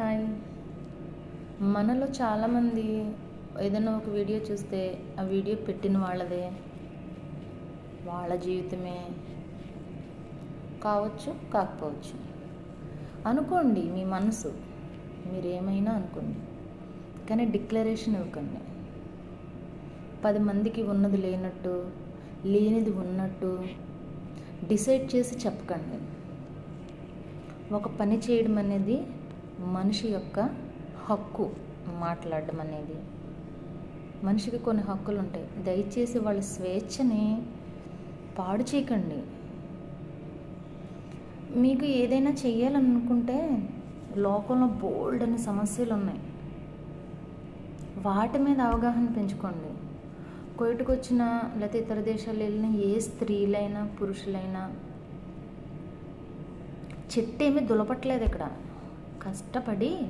Hi మనలో చాలామంది ఏదైనా ఒక వీడియో చూస్తే ఆ వీడియో పెట్టిన వాళ్ళదే. వాళ్ళ జీవితమే. కావచ్చు కాకపోవచ్చు. అనుకోండి మీ మనసు. మీరేమైనా అనుకోండి. కానీ డిక్లరేషన్ ఇవ్వకండి. పది మందికి ఉన్నది లేనట్టు లేనిది ఉన్నట్టు డిసైడ్ చేసి చెప్పకండి. ఒక పని చేయడం అనేది మనిషి యొక్క హక్కు మాట్లాడడం అనేది. మనిషికి కొన్ని హక్కులు ఉంటాయి దయచేసి వాళ్ళ స్వేచ్ఛని పాడు చేయకండి. మీకు ఏదైనా చేయాలనుకుంటే లోకంలో బోల్డ్ అనే సమస్యలు ఉన్నాయి వాటి మీద అవగాహన పెంచుకోండి. కోయటకు వచ్చిన లేకపోతే ఇతర దేశాలు వెళ్ళిన ఏ స్త్రీలైనా పురుషులైనా చెట్టు ఏమీ దులపట్లేదు ఇక్కడ. కష్టపడి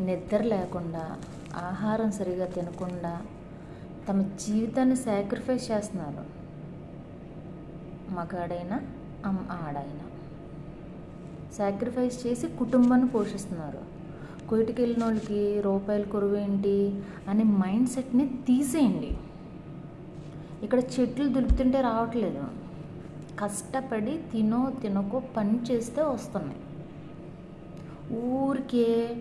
నిద్ర లేకుండా ఆహారం సరిగా తినకుండా తమ జీవితాన్ని సాక్రిఫైస్ చేస్తున్నారు. మగాడైనా అమ్ ఆడైనా. సాక్రిఫైస్ చేసి కుటుంబాన్ని పోషిస్తున్నారు. కోయిటికి వెళ్ళిన వాళ్ళకి రూపాయలు కొరువు ఏంటి అనే మైండ్ సెట్ని తీసేయండి. ఇక్కడ చెట్లు దులుపుతుంటే రావట్లేదు. కష్టపడి తినో తినకో పని చేస్తే వస్తున్నాయి. ఊరికే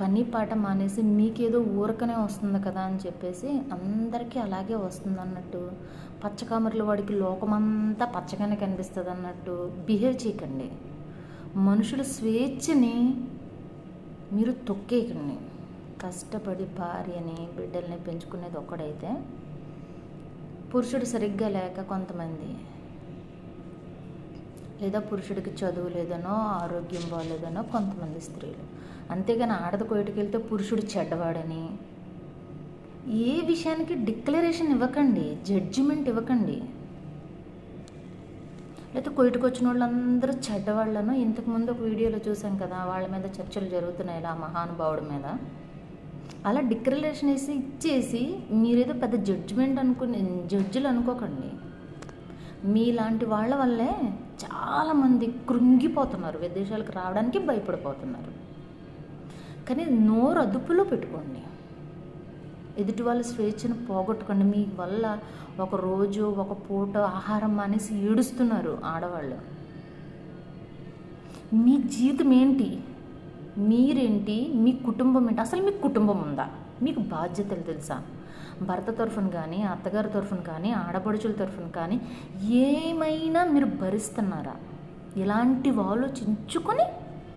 పని పాట మానేసి మీకేదో ఊరకనే వస్తుంది కదా అని చెప్పేసి అందరికీ అలాగే వస్తుంది అన్నట్టు పచ్చకామర్ల వాడికి లోకమంతా పచ్చగానే కనిపిస్తుంది అన్నట్టు బిహేవ్ చేయకండి. మనుషుల స్వేచ్ఛని మీరు తొక్కేయకండి. కష్టపడి భార్యని బిడ్డల్ని పెంచుకునేది ఒక్కడైతే పురుషుడు సరిగ్గా లేక కొంతమంది లేదా పురుషుడికి చదువు లేదనో ఆరోగ్యం బాగాలేదనో కొంతమంది స్త్రీలు. అంతేగాని ఆడది కోయటికి వెళ్తే పురుషుడు చెడ్డవాడని. ఏ విషయానికి డిక్లరేషన్ ఇవ్వకండి జడ్జిమెంట్ ఇవ్వకండి. లేకపోతే కోయిటికి వచ్చిన వాళ్ళందరూ చెడ్డవాళ్ళను ఇంతకుముందు ఒక వీడియోలో చూసాం కదా వాళ్ళ మీద చర్చలు జరుగుతున్నాయి ఇలా ఆ మహానుభావుడి మీద. అలా డిక్లరేషన్ వేసి ఇచ్చేసి మీరేదో పెద్ద జడ్జిమెంట్ అనుకుని జడ్జిలు అనుకోకండి. మీలాంటి వాళ్ళ వల్లే చాలామంది కృంగిపోతున్నారు విదేశాలకు రావడానికి భయపడిపోతున్నారు. కానీ నోరు అదుపులో పెట్టుకోండి. ఎదుటి వాళ్ళ స్వేచ్ఛను పోగొట్టుకోండి. మీ వల్ల ఒక రోజు ఒక పూట ఆహారం మానేసి ఏడుస్తున్నారు ఆడవాళ్ళు. మీ జీవితం ఏంటి? మీరేంటి? మీ కుటుంబం ఏంటి? అసలు మీకు కుటుంబం ఉందా? మీకు బాధ్యతలు తెలుసా? భర్త తరఫున కానీ అత్తగారి తరఫున కానీ ఆడపడుచుల తరఫున కానీ ఏమైనా మీరు భరిస్తున్నారా? ఇలాంటివి ఆలోచించుకొని